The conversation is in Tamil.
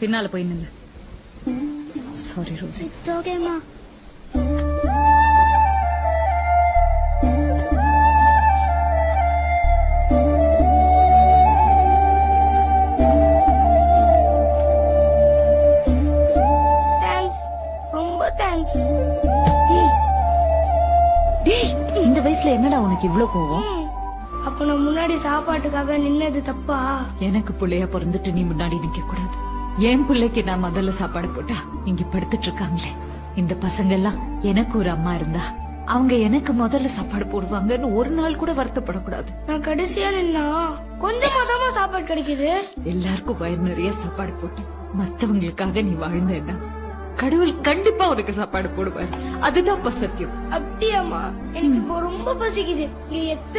பின்னால போய் நில்லு. சாரி ரோசி ஓகேமா தேங்க்ஸ் ரொம்ப தேங்க்ஸ் டேய். இந்த வயசுல என்னடா உனக்கு இவ்ளோ கோவம்? அப்ப நான் முன்னாடி சாப்பாட்டுக்காக நின்னது தப்பா? எனக்கு புள்ளையா பிறந்துட்டு நீ முன்னாடி நிக்க கூடாது என் பிள்ளைக்கு நான் முதல்ல சாப்பாடு போட்டா இங்க படுத்துட்டு இருக்காங்களே. இந்த பசங்க எல்லாம் எனக்கு ஒரு அம்மா இருந்தா அவங்க எனக்கு முதல்ல சாப்பாடு போடுவாங்கன்னு ஒரு நாள் கூட வருத்தப்படக்கூடாது. நான் கடைசியா நின்னா கொஞ்சமா தான் சாப்பாடு கிடைக்குது. எல்லாருக்கும் வயிறு நிறைய சாப்பாடு போட்டு மத்தவங்களுக்காக நீ வாழ்ந்தேன்னா கடவுள் கண்டிப்பா உனக்கு சாப்பாடு போடுவார். அதுதான் சத்தியம். அப்படியாம்மா. எனக்கு ரொம்ப பசிக்குது. இங்க எத்தனை